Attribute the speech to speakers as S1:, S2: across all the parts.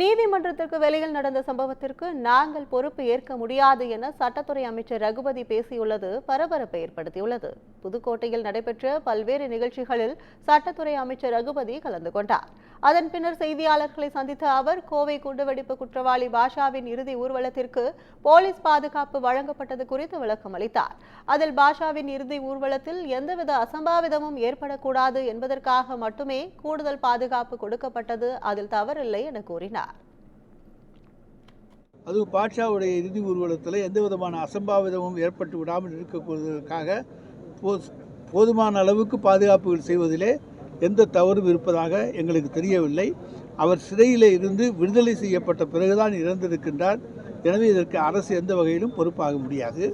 S1: நீதிமன்றத்திற்கு வெளியில் நடந்த சம்பவத்திற்கு நாங்கள் பொறுப்பு ஏற்க முடியாது என சட்டத்துறை அமைச்சர் ரகுபதி பேசியுள்ளது பரபரப்பை ஏற்படுத்தியுள்ளது. புதுக்கோட்டையில் நடைபெற்ற பல்வேறு நிகழ்ச்சிகளில் சட்டத்துறை அமைச்சர் ரகுபதி கலந்து கொண்டார். அதன் பின்னர் செய்தியாளர்களை சந்தித்த அவர் கோவை குண்டுவெடிப்பு குற்றவாளி பாஷாவின் இறுதி ஊர்வலத்திற்கு போலீஸ் பாதுகாப்பு வழங்கப்பட்டது குறித்து விளக்கம் அளித்தார். அதில் பாஷாவின் இறுதி ஊர்வலத்தில் எந்தவித அசம்பாவிதமும் ஏற்படக்கூடாது என்பதற்காக மட்டுமே கூடுதல் பாதுகாப்பு கொடுக்கப்பட்டது. அதில் தவறில்லை என கூறினார்.
S2: அதுவும் பாட்ஷாவுடைய இறுதி ஊர்வலத்தில் எந்த விதமான அசம்பாவிதமும் ஏற்பட்டு விடாமல் இருக்கக்கூடியதற்காக போதுமான அளவுக்கு பாதுகாப்புகள் செய்வதிலே எந்த தவறும் இருப்பதாக எங்களுக்கு தெரியவில்லை. அவர் சிறையில் இருந்து விடுதலை செய்யப்பட்ட பிறகுதான் இறந்திருக்கின்றார். எனவே இதற்கு அரசு எந்த வகையிலும் பொறுப்பாக முடியாது.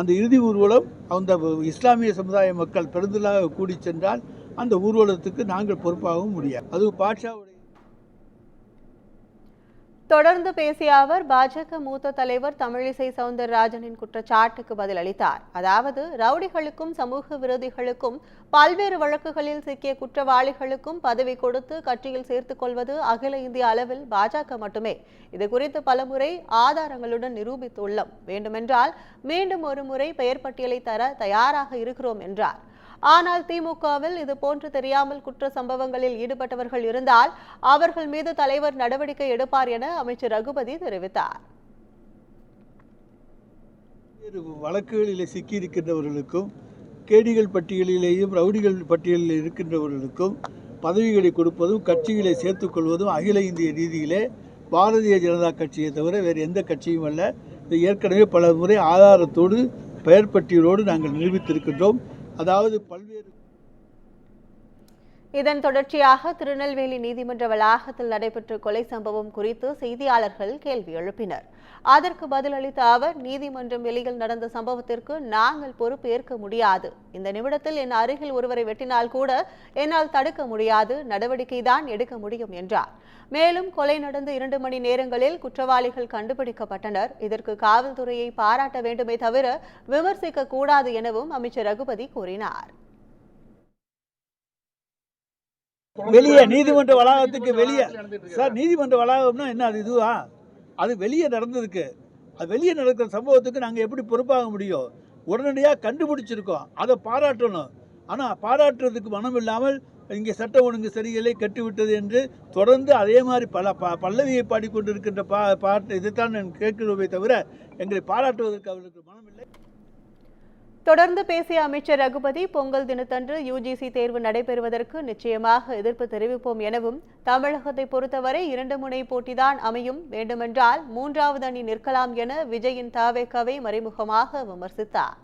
S2: அந்த இறுதி ஊர்வலம் அந்த இஸ்லாமிய சமுதாய மக்கள் பெருந்தலாக கூடி சென்றால் அந்த ஊர்வலத்துக்கு நாங்கள் பொறுப்பாகவும் முடியாது. அதுவும் பாட்ஷாவுடைய
S1: தொடர்ந்து பேசிய அவர் பாஜக மூத்த தலைவர் தமிழிசை சவுந்தரராஜனின் குற்றச்சாட்டுக்கு பதில் அளித்தார். அதாவது ரவுடிகளுக்கும் சமூக விரோதிகளுக்கும் பல்வேறு வழக்குகளில் சிக்கிய குற்றவாளிகளுக்கும் பதவி கொடுத்து கட்சியில் சேர்த்துக் கொள்வது அகில இந்திய அளவில் பாஜக மட்டுமே. இது குறித்து பலமுறை ஆதாரங்களுடன் நிரூபித்துள்ளோம். வேண்டுமென்றால் மீண்டும் ஒரு முறை பெயர் பட்டியலை தர தயாராக இருக்கிறோம் என்றார். ஆனால் திமுகவில் இது போன்று தெரியாமல் குற்ற சம்பவங்களில் ஈடுபட்டவர்கள் இருந்தால் அவர்கள் மீது தலைவர் நடவடிக்கை எடுப்பார் என அமைச்சர் ரகுபதி தெரிவித்தார்.
S2: வழக்குகளிலே சிக்கியிருக்கின்றவர்களுக்கும் கேடிகள் பட்டியலிலேயும் ரவுடிகள் பட்டியலில் இருக்கின்றவர்களுக்கும் பதவிகளை கொடுப்பதும் கட்சிகளை சேர்த்துக் கொள்வதும் அகில இந்திய ரீதியிலே பாரதிய ஜனதா கட்சியை தவிர வேறு எந்த கட்சியும் அல்ல. இது ஏற்கனவே பல முறை ஆதாரத்தோடு பெயர் பட்டியலோடு நாங்கள் நிரூபித்திருக்கின்றோம். அதாவது பல்வேறு
S1: இதன் தொடர்ச்சியாக திருநெல்வேலி நீதிமன்ற வளாகத்தில் நடைபெற்ற கொலை சம்பவம் குறித்து செய்தியாளர்கள் கேள்வி எழுப்பினர். அதற்கு பதிலளித்த அவர் நீதிமன்றம் வெளியில் நடந்த சம்பவத்திற்கு நாங்கள் பொறுப்பு ஏற்க முடியாது. இந்த நிமிடத்தில் என் அருகில் ஒருவரை வெட்டினால் கூட என்னால் தடுக்க முடியாது. நடவடிக்கை தான் எடுக்க முடியும் என்றார். மேலும் கொலை நடந்த இரண்டு மணி நேரங்களில் குற்றவாளிகள் கண்டுபிடிக்கப்பட்டனர். இதற்கு காவல்துறையை பாராட்ட வேண்டுமே தவிர விமர்சிக்க கூடாது எனவும் அமைச்சர் ரகுபதி கூறினார்.
S2: வெளியே நீதிமன்ற வளாகத்துக்கு வெளியே. சார் நீதிமன்ற வளாகம்னா என்ன அது இதுவா? அது வெளியே நடந்ததுக்கு அது வெளியே நடக்கிற சம்பவத்துக்கு நாங்கள் எப்படி பொறுப்பாக முடியும்? உடனடியாக கண்டுபிடிச்சிருக்கோம். அதை பாராட்டணும். ஆனால் பாராட்டுறதுக்கு மனம் இல்லாமல் இங்கே சட்ட ஒழுங்கு சரியில்லை கட்டிவிட்டது என்று தொடர்ந்து அதே மாதிரி பல ப பல்லவியை பாடிக்கொண்டிருக்கின்ற பா பாட்டு இதைத்தான் நான் கேட்கிறோமே தவிர எங்களை பாராட்டுவதற்கு அவர்களுக்கு மனம் இல்லை
S1: தொடர்ந்து பேசிய அமைச்சர் ரகுபதி பொங்கல் தினத்தன்று யுஜிசி தேர்வு நடைபெறுவதற்கு நிச்சயமாக எதிர்ப்பு தெரிவிப்போம் எனவும் தமிழகத்தை பொறுத்தவரை இரண்டு முனை போட்டிதான் அமையும். வேண்டுமென்றால் மூன்றாவது அணி நிற்கலாம் என விஜயின் தாவேக்காவை மறைமுகமாக விமர்சித்தார்.